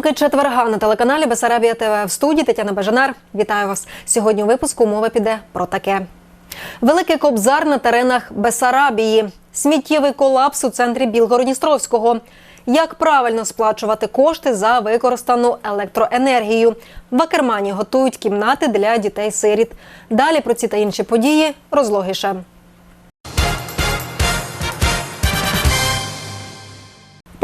Підсумки четверга на телеканалі Бесарабія ТВ в студії Тетяна Бажанар. Вітаю вас. Сьогодні у випуску мова піде про таке. Великий кобзар на теренах Бесарабії. Сміттєвий колапс у центрі Білгородністровського. Як правильно сплачувати кошти за використану електроенергію? В Акермані готують кімнати для дітей-сиріт. Далі про ці та інші події розлогіше.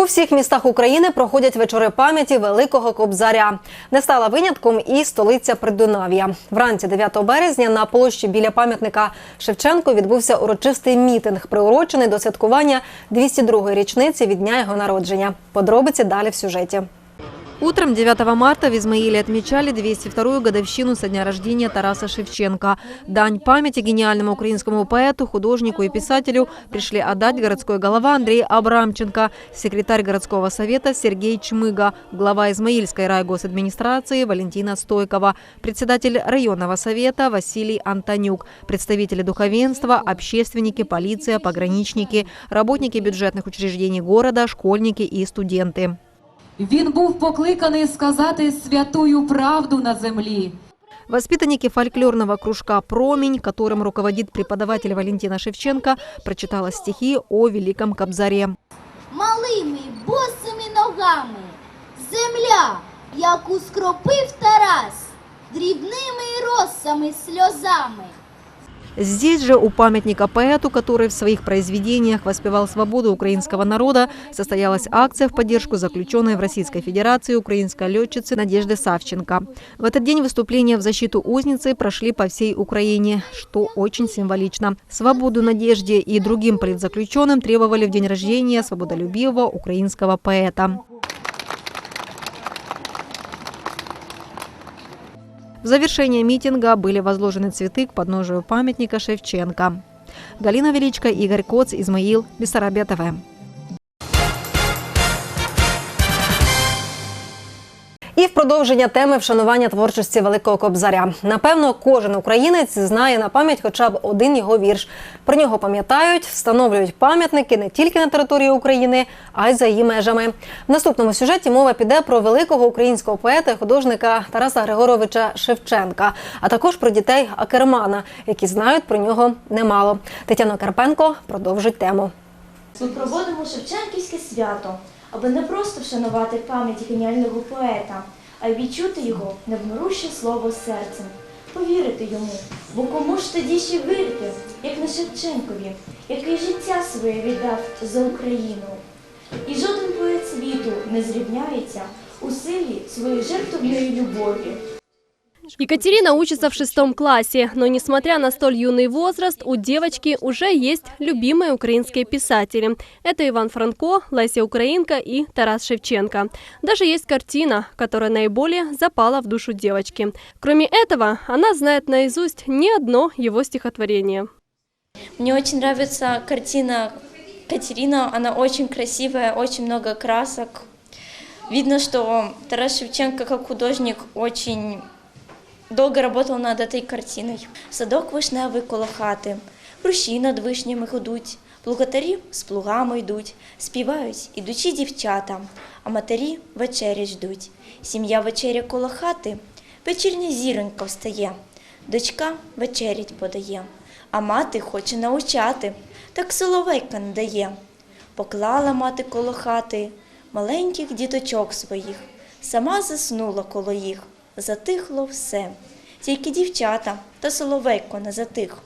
Всіх містах України проходять вечори пам'яті великого кобзаря. Не стала винятком і столиця Придунав'я. Вранці 9 березня на площі біля пам'ятника Шевченко відбувся урочистий мітинг, приурочений до святкування 202-ї річниці від дня його народження. Подробиці далі в сюжеті. Утром 9 марта в Измаиле отмечали 202-ю годовщину со дня рождения Тараса Шевченко. Дань памяти гениальному украинскому поэту, художнику и писателю пришли отдать городской голова Андрей Абрамченко, секретарь городского совета Сергей Чмыга, глава Измаильской райгосадминистрации Валентина Стойкова, председатель районного совета Василий Антонюк, представители духовенства, общественники, полиция, пограничники, работники бюджетных учреждений города, школьники и студенты. Він був покликаний сказати святую правду на землі. Воспитанники фольклорного кружка «Промень», которым руководит преподаватель Валентина Шевченко, прочитала стихи о Великом Кобзаре. малими босими ногами. Земля, яку скропив Тарас, дрібними росами сльозами. Здесь же у памятника поэту, который в своих произведениях воспевал свободу украинского народа, состоялась акция в поддержку заключенной в Российской Федерации украинской летчицы Надежды Савченко. В этот день выступления в защиту узницы прошли по всей Украине, что очень символично. Свободу Надежде и другим политзаключенным требовали в день рождения свободолюбивого украинского поэта. В завершение митинга были возложены цветы к подножию памятника Шевченко. Галина Величко, Игорь Коц, Измаил, Бессарабия. В продовження теми вшанування творчості Великого Кобзаря. Напевно, кожен українець знає на пам'ять хоча б один його вірш. Про нього пам'ятають, встановлюють пам'ятники не тільки на території України, а й за її межами. В наступному сюжеті мова піде про великого українського поета і художника Тараса Григоровича Шевченка, а також про дітей Акермана, які знають про нього немало. Тетяна Карпенко продовжить тему. Ми проводимо Шевченківське свято, аби не просто вшанувати пам'ять геніального поета, а й відчути його невмируще слово серцем, повірити йому, бо кому ж тоді ще вірити, як на Шевченкові, який життя своє віддав за Україну. І жоден поет світу не зрівняється у силі своєї жертовної любові. Екатерина учится в шестом классе, но несмотря на столь юный возраст, у девочки уже есть любимые украинские писатели. Это Иван Франко, Леся Украинка и Тарас Шевченко. Даже есть картина, которая наиболее запала в душу девочки. Кроме этого, она знает наизусть не одно его стихотворение. Мне очень нравится картина Катерина, она очень красивая, очень много красок. Видно, что Тарас Шевченко как художник очень долго работал над этой картиной. Садок вишневий коло хати, руші над вишнями гудуть, плугатарі з плугами йдуть, співають ідучі дівчата, а матері вечері ждуть. Сім'я вечеря коло хати, вечірня зіронька встає, дочка вечерять подає, а мати хоче научати, так соловейка не дає. Поклала мати коло хати. Маленьких діточок своїх, сама заснула коло їх, затихло все. Тільки дівчата та соловейко не затих.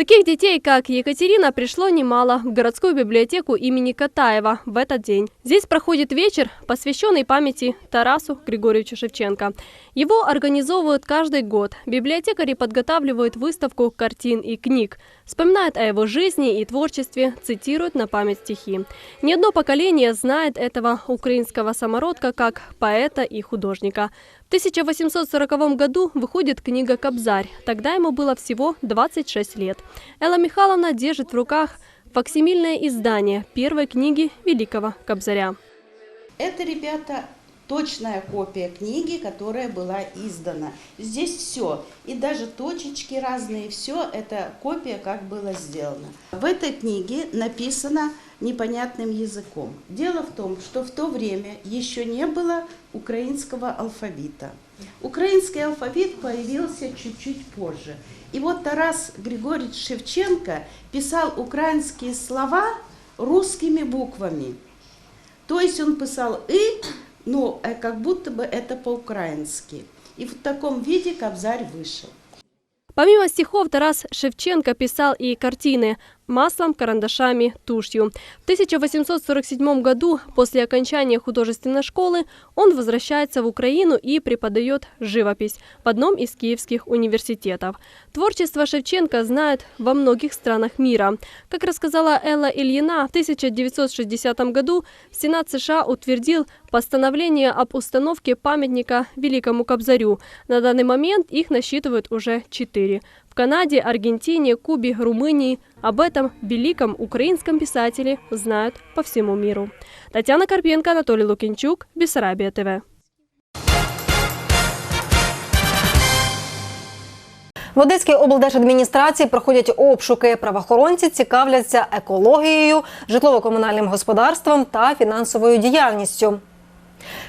Таких детей, как Екатерина, пришло немало в городскую библиотеку имени Катаева в этот день. Здесь проходит вечер, посвященный памяти Тарасу Григорьевичу Шевченко. Его организовывают каждый год. Библиотекари подготавливают выставку картин и книг, вспоминают о его жизни и творчестве, цитируют на память стихи. Не одно поколение знает этого украинского самородка как поэта и художника. В 1840 году выходит книга «Кобзарь». Тогда ему было всего 26 лет. Элла Михайловна держит в руках факсимильное издание первой книги Великого Кобзаря. Это, ребята, точная копия книги, которая была издана. Здесь все, и даже точечки разные, все это копия, как было сделано. В этой книге написано непонятным языком. Дело в том, что в то время еще не было украинского алфавита. Украинский алфавит появился чуть-чуть позже. И вот Тарас Григорьевич Шевченко писал украинские слова русскими буквами. То есть он писал «и», но э, как будто бы это по-украински. И в таком виде Кобзарь вышел. Помимо стихов, Тарас Шевченко писал и картины маслом, карандашами, тушью. В 1847 году, после окончания художественной школы, он возвращается в Украину и преподает живопись в одном из киевских университетов. Творчество Шевченко знают во многих странах мира. Как рассказала Элла Ильина, в 1960 году Сенат США утвердил постановление об установке памятника Великому Кобзарю. На данный момент их насчитывают уже четыре. В Канаде, Аргентине, Кубе, Румынии. Об этом великом украинском писателе знают по всему миру. Татьяна Карпенко, Анатолий Лукинчук, Бессарабия ТВ. В Одеській облдержадміністрації проходять обшуки. Правоохоронці цікавляться екологією, житлово-комунальним господарством та фінансовою діяльністю.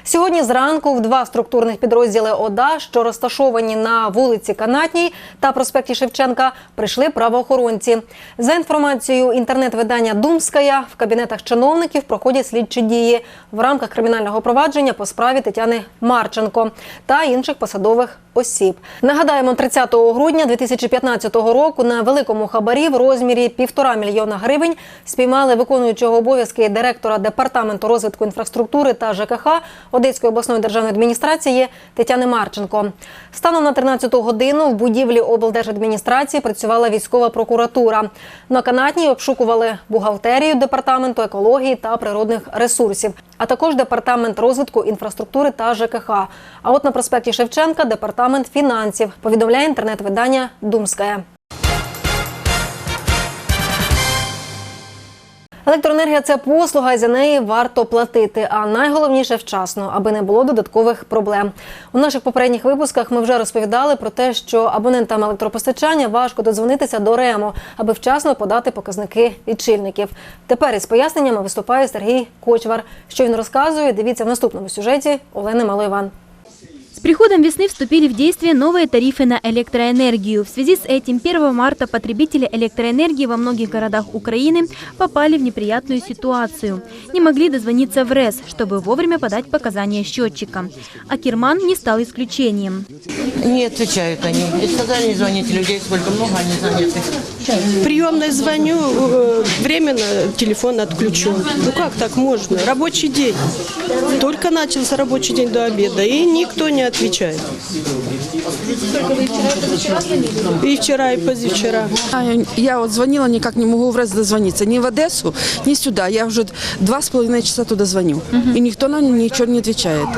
Сьогодні зранку в два структурних підрозділи ОДА, що розташовані на вулиці Канатній та проспекті Шевченка, прийшли правоохоронці. За інформацією інтернет-видання Думская, в кабінетах чиновників проходять слідчі дії в рамках кримінального провадження по справі Тетяни Марченко та інших посадових осіб. Нагадаємо, 30 грудня 2015 року на великому хабарі в розмірі півтора мільйона гривень спіймали виконуючого обов'язки директора департаменту розвитку інфраструктури та ЖКХ Одеської обласної державної адміністрації Тетяни Марченко. Станом на 13 годину в будівлі облдержадміністрації працювала військова прокуратура. На канатній обшукували бухгалтерію департаменту екології та природних ресурсів, а також департамент розвитку інфраструктури та ЖКХ. А от на проспекті Шевченка департамент фінансів. Повідомляє інтернет-видання Думская. Електроенергія це послуга, і за неї варто платити. А найголовніше вчасно, аби не було додаткових проблем. У наших попередніх випусках ми вже розповідали про те, що абонентам електропостачання важко додзвонитися до РЕМО, аби вчасно подати показники лічильників. Тепер із поясненнями виступає Сергій Кочвар. Що він розказує? Дивіться в наступному сюжеті Олени Малойван. С приходом весны вступили в действие новые тарифы на электроэнергию. В связи с этим 1 марта потребители электроэнергии во многих городах Украины попали в неприятную ситуацию. Не могли дозвониться в РЭС, чтобы вовремя подать показания счетчика. А Кирман не стал исключением. Не отвечают они. И сказали, не звоните людей, сколько много они заняты. Приемной звоню, э, временно телефон отключен. Ну как так можно? Рабочий день. Только начался рабочий день до обеда, и никто не отвечает. И вчера, и позавчера. Я вот звонила, никак не могу в раз дозвониться. Ни в Одессу, ни сюда. Я уже два с половиной часа туда звоню. И никто нам ничего не отвечает.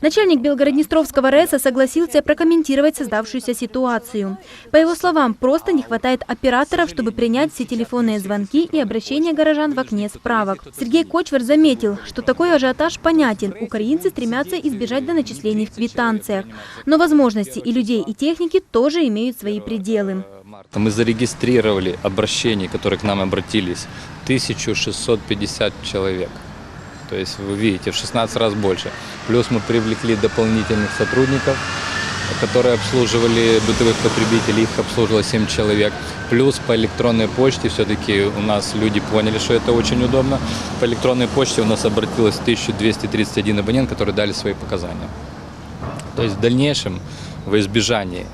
Начальник Белгороднестровского РЭСа согласился прокомментировать создавшуюся ситуацию. По его словам, просто не хватает операторов, чтобы принять все телефонные звонки и обращения горожан в окне справок. Сергей Кочвер заметил, что такой ажиотаж понятен. Украинцы стремятся избежать доначислений в квитанциях. Но возможности и людей, и техники тоже имеют свои пределы. Мы зарегистрировали обращений, которые к нам обратились, 1650 человек. То есть вы видите, в 16 раз больше. Плюс мы привлекли дополнительных сотрудников, которые обслуживали бытовых потребителей, их обслуживало 7 человек. Плюс по электронной почте все-таки у нас люди поняли, что это очень удобно. По электронной почте у нас обратилось 1231 абонент, которые дали свои показания. То есть в дальнейшем, во избежании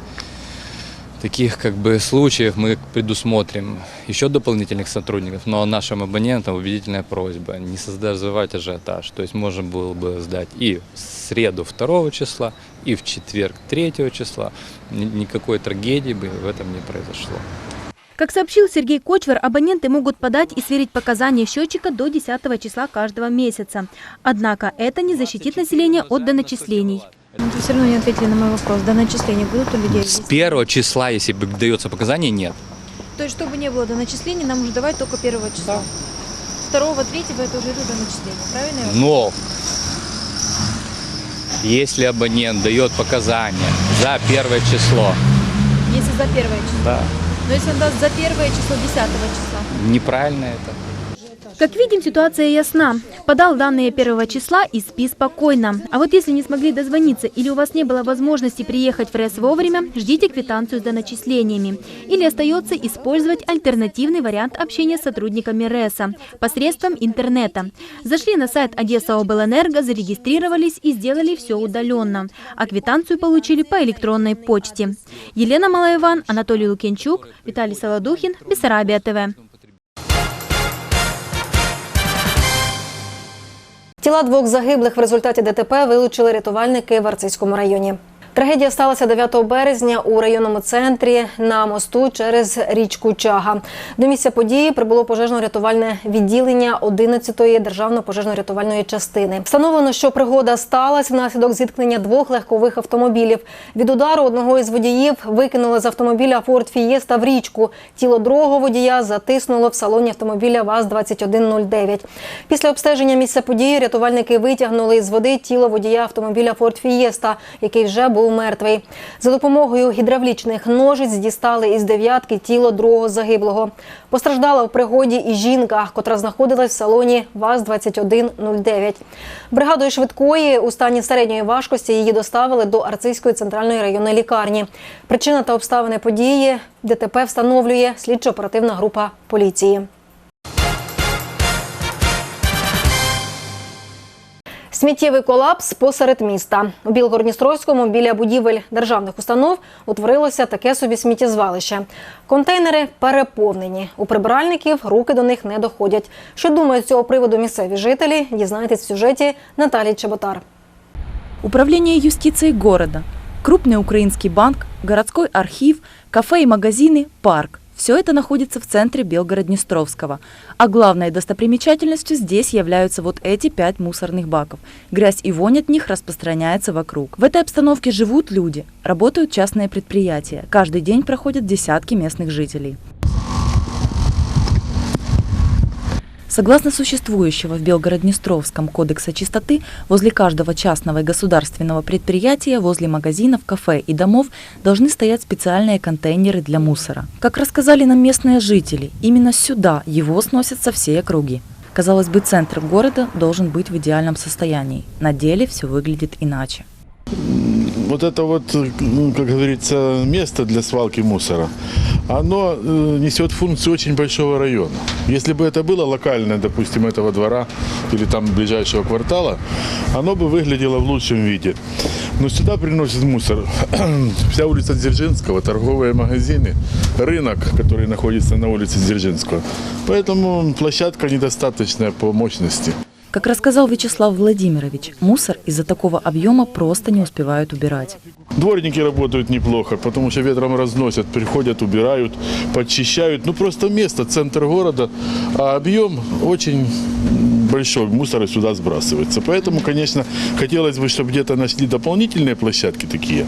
таких как бы случаев мы предусмотрим еще дополнительных сотрудников, но нашим абонентам убедительная просьба не создавать ажиотаж. То есть можно было бы сдать и в среду 2 числа, и в четверг 3 числа. Ни- Никакой трагедии бы в этом не произошло. Как сообщил Сергей Кочвер, абоненты могут подать и сверить показания счетчика до 10 числа каждого месяца. Однако это не защитит население от доначислений. Вы все равно не ответили на мой вопрос. До начисления будут у людей? С 1 числа, если дается показание, нет. То есть, чтобы не было до начисления, нам уже давать только первого числа. Второго, третьего это уже идут до начисления, правильно? Но Если абонент дает показания за первое число, Если за первое число. да, Но если он даст за первое число 10 числа. неправильно это. Как видим, ситуация ясна. Подал данные первого числа и спи спокойно. А вот если не смогли дозвониться или у вас не было возможности приехать в РЭС вовремя, ждите квитанцию с доначислениями. Или остается использовать альтернативный вариант общения с сотрудниками РЭСа посредством интернета. Зашли на сайт Одесса Облэнерго, зарегистрировались и сделали все удаленно. А квитанцию получили по электронной почте. Елена Малаеван, Анатолий Лукенчук, Виталий Солодухин, Бессарабия ТВ. Тіла двох загиблих в результаті ДТП вилучили рятувальники в Арцизькому районі. Трагедія сталася 9 березня у районному центрі на мосту через річку Чага. До місця події прибуло пожежно-рятувальне відділення 11-ї державно-пожежно-рятувальної частини. Встановлено, що пригода сталася внаслідок зіткнення двох легкових автомобілів. Від удару одного із водіїв викинули з автомобіля Ford Fiesta в річку. Тіло другого водія затиснуло в салоні автомобіля ВАЗ-2109. Після обстеження місця події рятувальники витягнули із води тіло водія автомобіля Ford Fiesta, який вже був мертвий. За допомогою гідравлічних ножиць дістали із дев'ятки тіло другого загиблого. Постраждала в пригоді і жінка, котра знаходилась в салоні ВАЗ-2109. Бригадою швидкої у стані середньої важкості її доставили до Арцизької центральної районної лікарні. Причина та обставини події ДТП встановлює слідчо-оперативна група поліції. Сміттєвий колапс посеред міста. У Білгородністровському біля будівель державних установ утворилося таке собі сміттєзвалище. Контейнери переповнені. У прибиральників руки до них не доходять. Що думають з цього приводу місцеві жителі? Дізнаєтесь в сюжеті Наталії Чеботар. Управление юстиции города, крупный украинский банк, городской архив, кафе и магазины, парк. Все это находится в центре Белгород-Днестровского. А главной достопримечательностью здесь являются вот эти пять мусорных баков. Грязь и вонь от них распространяется вокруг. В этой обстановке живут люди, работают частные предприятия. Каждый день проходят десятки местных жителей. Согласно существующего в Белгород-Днестровском кодекса чистоты, возле каждого частного и государственного предприятия, возле магазинов, кафе и домов должны стоять специальные контейнеры для мусора. Как рассказали нам местные жители, именно сюда его сносят со всей округи. Казалось бы, центр города должен быть в идеальном состоянии. На деле все выглядит иначе. Вот это вот, ну, как говорится, место для свалки мусора, оно э, несет функцию очень большого района. Если бы это было локальное, допустим, этого двора или там ближайшего квартала, оно бы выглядело в лучшем виде. Но сюда приносит мусор вся улица Дзержинского, торговые магазины, рынок, который находится на улице Дзержинского. Поэтому площадка недостаточная по мощности. Как рассказал Вячеслав Владимирович, мусор из-за такого объема просто не успевают убирать. Дворники работают неплохо, потому что ветром разносят, приходят, убирают, подчищают. Ну просто место, центр города, а объем очень большой, мусора сюда сбрасывается. Поэтому, конечно, хотелось бы, чтобы где-то нашли дополнительные площадки такие.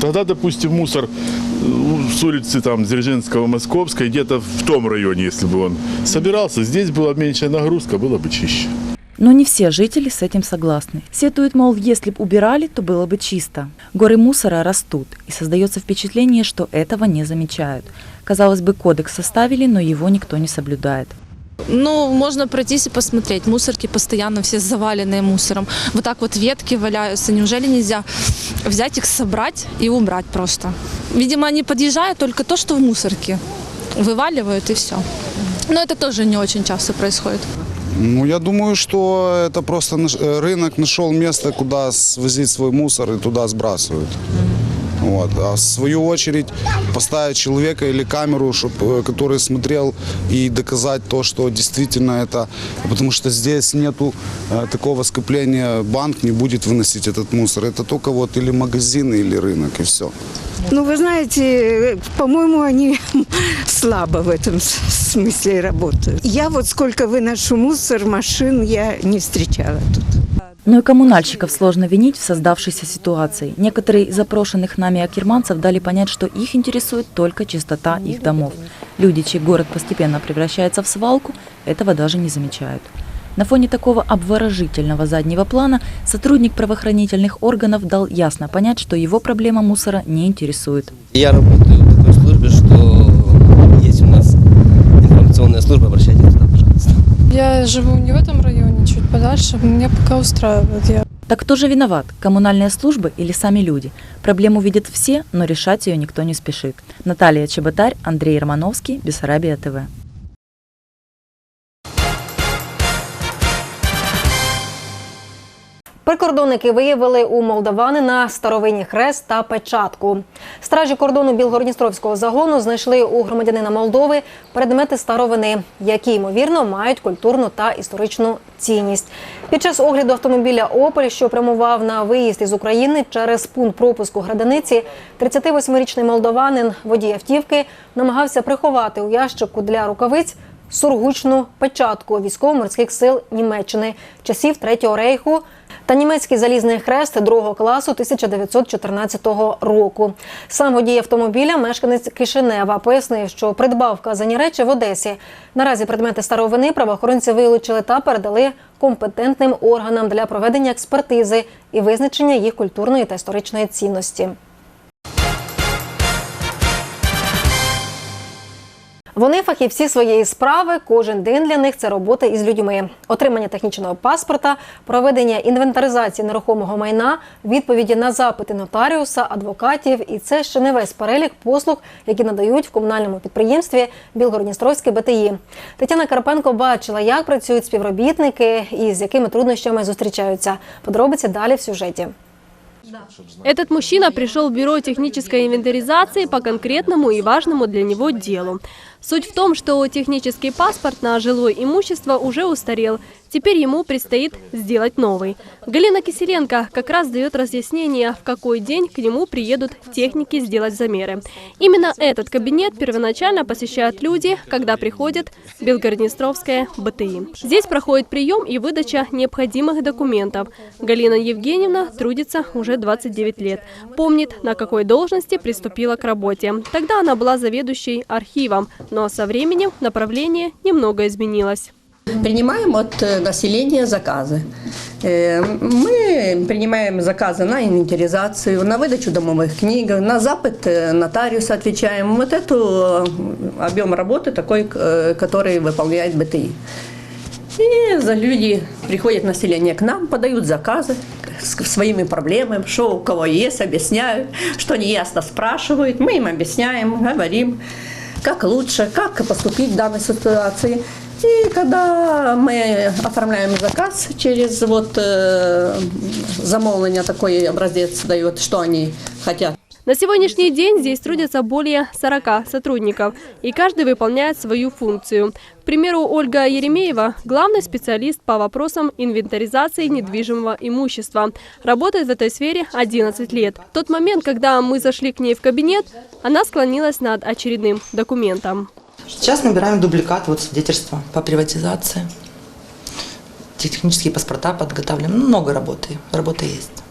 Тогда, допустим, мусор э, с улицы там Дзержинского, Московской, где-то в том районе, если бы он собирался, здесь была меньшая нагрузка, было бы чище. Но не все жители с этим согласны. Сетуют, мол, если бы убирали, то было бы чисто. Горы мусора растут, и создается впечатление, что этого не замечают. Казалось бы, кодекс составили, но его никто не соблюдает. Ну, можно пройтись и посмотреть. Мусорки постоянно все заваленные мусором. Вот так вот ветки валяются. Неужели нельзя взять их, собрать и убрать просто? Видимо, они подъезжают только то, что в мусорке. Вываливают и все. Но это тоже не очень часто происходит. Ну, я думаю, что это просто э, рынок нашел место, куда свозить свой мусор и туда сбрасывают. Вот. А в свою очередь поставить человека или камеру, чтоб, э, который смотрел и доказать то, что действительно это... Потому что здесь нету э, такого скопления, банк не будет выносить этот мусор. Это только вот или магазины, или рынок, и все. Ну, вы знаете, э, по-моему, они слабо в этом смысле работают. Я вот сколько выношу мусор, машин я не встречала тут. Но и коммунальщиков сложно винить в создавшейся ситуации. Некоторые из запрошенных нами акерманцев дали понять, что их интересует только чистота их домов. Люди, чей город постепенно превращается в свалку, этого даже не замечают. На фоне такого обворожительного заднего плана сотрудник правоохранительных органов дал ясно понять, что его проблема мусора не интересует. Я работаю службе, что есть у нас информационная служба, обращайтесь туда, пожалуйста. Я живу не в этом районе, чуть подальше. Меня пока устраивает. Я Так кто же виноват? Коммунальные службы или сами люди? Проблему видят все, но решать ее никто не спешит. Наталья Чеботарь, Андрей Романовский, Бессарабия ТВ. Прикордонники виявили у молдаванина старовинні хрест та печатку. Стражі кордону Білгородністровського загону знайшли у громадянина Молдови предмети старовини, які ймовірно мають культурну та історичну цінність. Під час огляду автомобіля Опель, що прямував на виїзд із України через пункт пропуску границі, 38-річний молдаванин водій автівки намагався приховати у ящику для рукавиць сургучну печатку військово-морських сил Німеччини часів Третього рейху та німецький залізний хрест другого класу 1914 року. Сам водій автомобіля, мешканець Кишинева, пояснив, що придбав вказані речі в Одесі. Наразі предмети старовини правоохоронці вилучили та передали компетентним органам для проведення експертизи і визначення їх культурної та історичної цінності. Вони фахівці своєї справи. Кожен день для них це робота із людьми. Отримання технічного паспорта, проведення інвентаризації нерухомого майна, відповіді на запити нотаріуса, адвокатів. І це ще не весь перелік послуг, які надають в комунальному підприємстві Білгородністровське БТІ. Тетяна Карпенко бачила, як працюють співробітники і з якими труднощами зустрічаються. Подробиці далі в сюжеті. Этот мужчина пришел в бюро технической инвентаризации по конкретному и важному для него делу. Суть в том, что технический паспорт на жилое имущество уже устарел. Теперь ему предстоит сделать новый. Галина Киселенко как раз дает разъяснение, в какой день к нему приедут техники сделать замеры. Именно этот кабинет первоначально посещают люди, когда приходят в Белгороднестровское БТИ. Здесь проходит прием и выдача необходимых документов. Галина Евгеньевна трудится уже 29 лет. Помнит, на какой должности приступила к работе. Тогда она была заведующей архивом, но со временем направление немного изменилось. Принимаем от э, населения заказы. Э, Мы принимаем заказы на инвентаризацию, на выдачу домовых книг, на запад э, нотариуса отвечаем. Вот это э, объем работы такой, который выполняет БТИ. И за люди приходят население к нам, подают заказы с своими проблемами, что у кого есть, объясняют, что неясно спрашивают, мы им объясняем, говорим, как лучше, как поступить в данной ситуации. И когда мы оформляем заказ через вот э, замовление такой образец дает, что они хотят. На сегодняшний день здесь трудятся более 40 сотрудников, и каждый выполняет свою функцию. К примеру, Ольга Еремеева – главный специалист по вопросам инвентаризации недвижимого имущества. Работает в этой сфере 11 лет. В тот момент, когда мы зашли к ней в кабинет, она склонилась над очередным документом. Сейчас набираем дубликат вот свидетельства по приватизации. Технические паспорта подготавливаем. Ну, Много работы. Работа есть.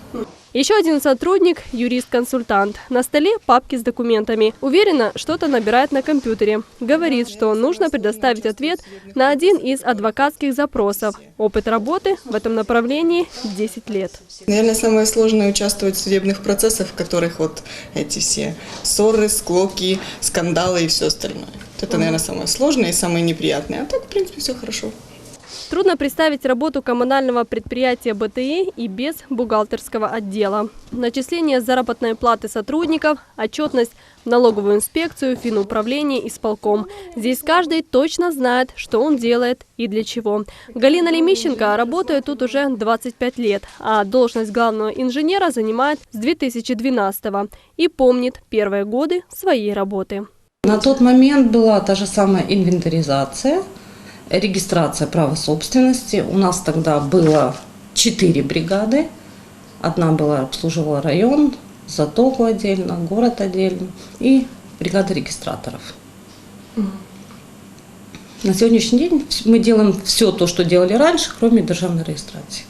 Еще один сотрудник – юрист-консультант. На столе папки с документами. Уверенно, что-то набирает на компьютере. Говорит, что нужно предоставить ответ на один из адвокатских запросов. Опыт работы в этом направлении – 10 лет. Наверное, самое сложное участвовать в судебных процессах, в которых вот эти все ссоры, склоки, скандалы и все остальное. Это, наверное, самое сложное и самое неприятное. А так, в принципе, все хорошо. Трудно представить работу коммунального предприятия БТИ и без бухгалтерского отдела. Начисление заработной платы сотрудников, отчетность в налоговую инспекцию, финуправление, исполком. Здесь каждый точно знает, что он делает и для чего. Галина Лемищенко работает тут уже 25 лет, а должность главного инженера занимает с 2012 и помнит первые годы своей работы. На тот момент была та же самая инвентаризация, регистрация права собственности. У нас тогда было четыре бригады. Одна была обслуживала район, Затоку отдельно, город отдельно и бригада регистраторов. На сегодняшний день мы делаем все то, что делали раньше, кроме державной регистрации.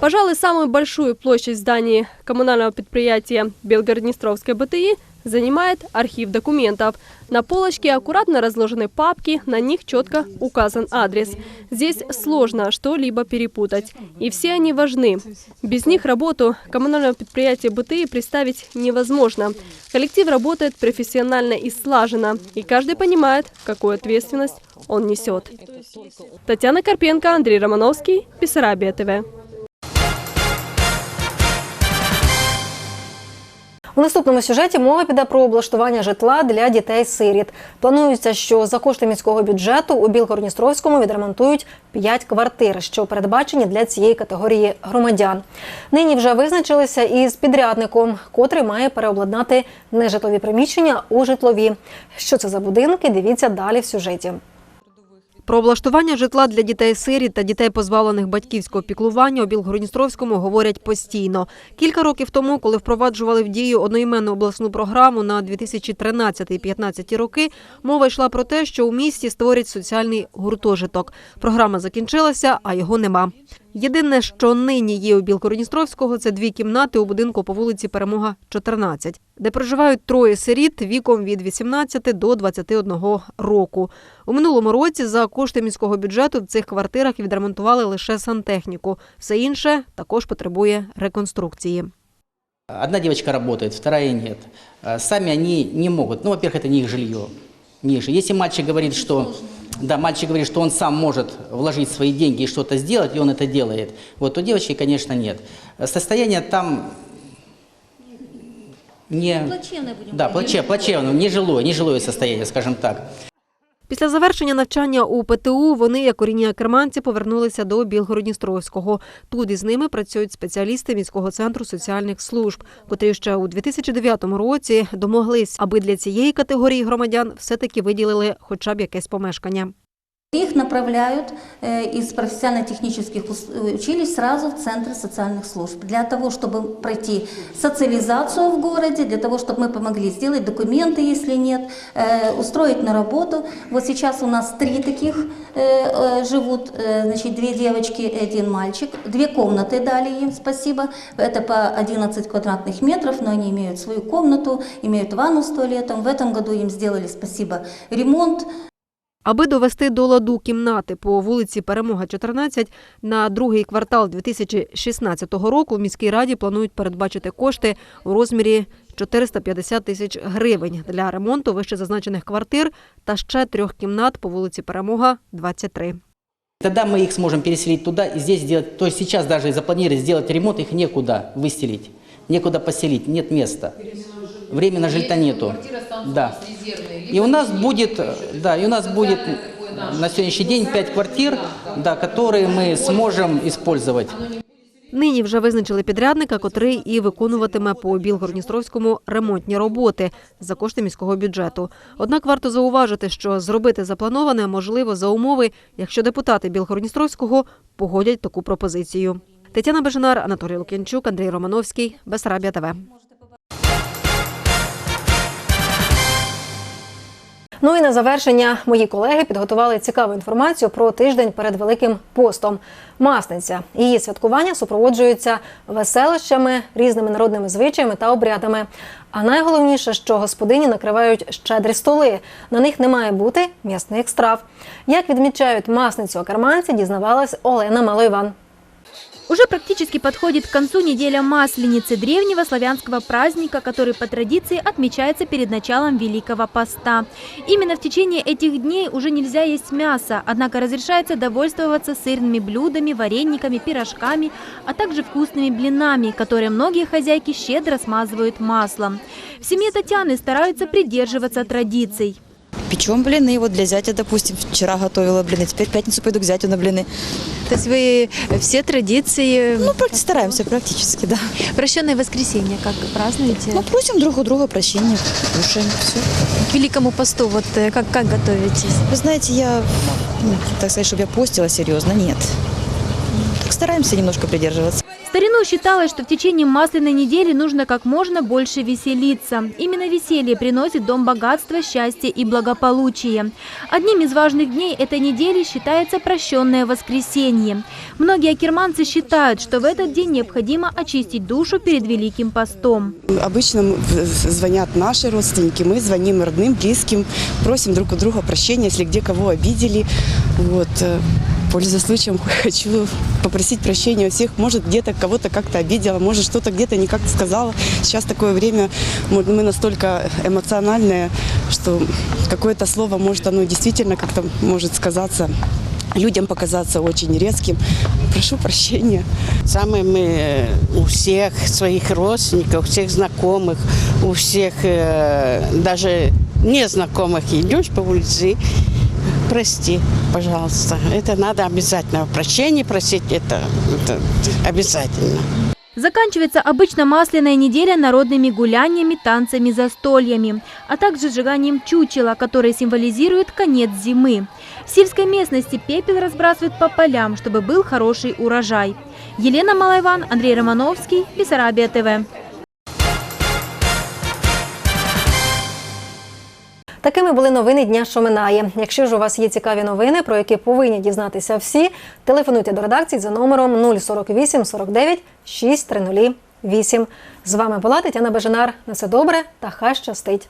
Пожалуй, самую большую площадь зданий коммунального предприятия Белгороднестровской БТИ занимает архив документов. На полочке аккуратно разложены папки, на них четко указан адрес. Здесь сложно что-либо перепутать. И все они важны. Без них работу коммунального предприятия БТИ представить невозможно. Коллектив работает профессионально и слаженно, и каждый понимает, какую ответственность он несет. Татьяна Карпенко, Андрей Романовский, Бессарабия ТВ. У наступному сюжеті мова піде про облаштування житла для дітей-сиріт. Планується, що за кошти міського бюджету у Білгородністровському відремонтують 5 квартир, що передбачені для цієї категорії громадян. Нині вже визначилися із підрядником, котрий має переобладнати нежитлові приміщення у житлові. Що це за будинки? Дивіться далі в сюжеті. Про облаштування житла для дітей-сиріт та дітей, позбавлених батьківського піклування у Білгородністровському говорять постійно. Кілька років тому, коли впроваджували в дію одноіменну обласну програму на 2013-2015 роки, мова йшла про те, що у місті створять соціальний гуртожиток. Програма закінчилася, а його нема. Єдине, що нині є у Білгородністровського, це дві кімнати у будинку по вулиці Перемога 14, де проживають троє сиріт віком від 18 до 21 року. У минулому році за кошти міського бюджету в цих квартирах відремонтували лише сантехніку. Все інше також потребує реконструкції. Одна девочка работает, вторая нет. А Сами они не могут. Ну, во-первых, это не их жилье. Не их. Если мальчик говорит. Да, мальчик говорит, что он сам может вложить свои деньги и что-то сделать, и он это делает. Вот у девочки, конечно, нет. Состояние там не... Плачевное будем Да, плаче, плачевное, нежилое, нежилое состояние, скажем так. Після завершення навчання у ПТУ вони, як корінні керманці, повернулися до Білгородністровського. Тут із ними працюють спеціалісти міського центру соціальних служб, котрі ще у 2009 році домоглись, аби для цієї категорії громадян все-таки виділили хоча б якесь помешкання. Их направляют э, из профессионально-технических э, училищ сразу в центры социальных служб для того, чтобы пройти социализацию в городе, для того, чтобы мы помогли сделать документы, если нет, э, устроить на работу. Вот сейчас у нас три таких живут, значит, две девочки один мальчик. Две комнаты дали им, спасибо. Это по 11 квадратных метров, но они имеют свою комнату, имеют ванну с туалетом. В этом году им сделали, спасибо, ремонт. Аби довести до ладу кімнати по вулиці Перемога 14, на другий квартал 2016 року в міській раді планують передбачити кошти у розмірі 450 тисяч гривень для ремонту вищезазначених квартир та ще трьох кімнат по вулиці Перемога 23. Тогда мы их сможем переселить туда и здесь сделать, то есть сейчас даже запланировать сделать ремонт, их некуда выстелить, некуда поселить, нет места Временно жилья нету. Да. И у нас будет, э, да, и у нас будет на сегодняшний день пять квартир, да, которые мы сможем использовать. Нині вже визначили підрядника, котрий і виконуватиме по Білгородністровському ремонтні роботи за кошти міського бюджету. Однак варто зауважити, що зробити заплановане можливо за умови, якщо депутати Білгородністровського погодять таку пропозицію. Тетяна Бежанар, Анатолій Лук'янчук, Андрій Романовський, Бесарабія ТВ. Ну і на завершення мої колеги підготували цікаву інформацію про тиждень перед Великим постом. Масниця. Її святкування супроводжуються веселищами, різними народними звичаями та обрядами. А найголовніше, що господині накривають щедрі столи. На них не має бути м'ясних страв. Як відмічають масницю окарманці, дізнавалась Олена Малойван. Уже практически подходит к концу неделя Масленицы, древнего славянского праздника, который по традиции отмечается перед началом Великого Поста. Именно в течение этих дней уже нельзя есть мясо, однако разрешается довольствоваться сырными блюдами, варениками, пирожками, а также вкусными блинами, которые многие хозяйки щедро смазывают маслом. В семье Татьяны стараются придерживаться традиций. Печем блины, вот для зятя, допустим, вчера готовила блины, теперь в пятницу пойду к зятю на блины. То есть вы все традиции... Ну, практи- стараемся практически, да. Прощенное воскресенье как празднуете? Ну, просим друг у друга прощения, кушаем, все. К Великому посту вот э, как, как готовитесь? Вы знаете, я, ну, так сказать, чтобы я постила серьезно, нет. Так стараемся немножко придерживаться. Старину считалось, что в течение масляной недели нужно как можно больше веселиться. Именно веселье приносит дом богатства, счастья и благополучия. Одним из важных дней этой недели считается прощенное воскресенье. Многие акерманцы считают, что в этот день необходимо очистить душу перед Великим постом. Обычно звонят наши родственники, мы звоним родным, близким, просим друг у друга прощения, если где кого обидели. Вот. Пользуясь случаем, хочу попросить прощения у всех. Может, где-то кого-то как-то обидела, может, что-то где-то не как сказала. Сейчас такое время, мы настолько эмоциональные, что какое-то слово может, оно действительно как-то может сказаться, людям показаться очень резким. Прошу прощения. Самые мы э, у всех своих родственников, у всех знакомых, у всех э, даже незнакомых идешь по улице, прости, пожалуйста. Это надо обязательно. Прощение просить, это, это обязательно. Заканчивается обычно масляная неделя народными гуляниями, танцами, застольями, а также сжиганием чучела, которое символизирует конец зимы. В сельской местности пепел разбрасывают по полям, чтобы был хороший урожай. Елена Малайван, Андрей Романовский, Бессарабия ТВ. Такими були новини дня, що минає. Якщо ж у вас є цікаві новини, про які повинні дізнатися всі, телефонуйте до редакції за номером 048 49 6308. З вами була Тетяна Бежанар. На все добре та хай щастить.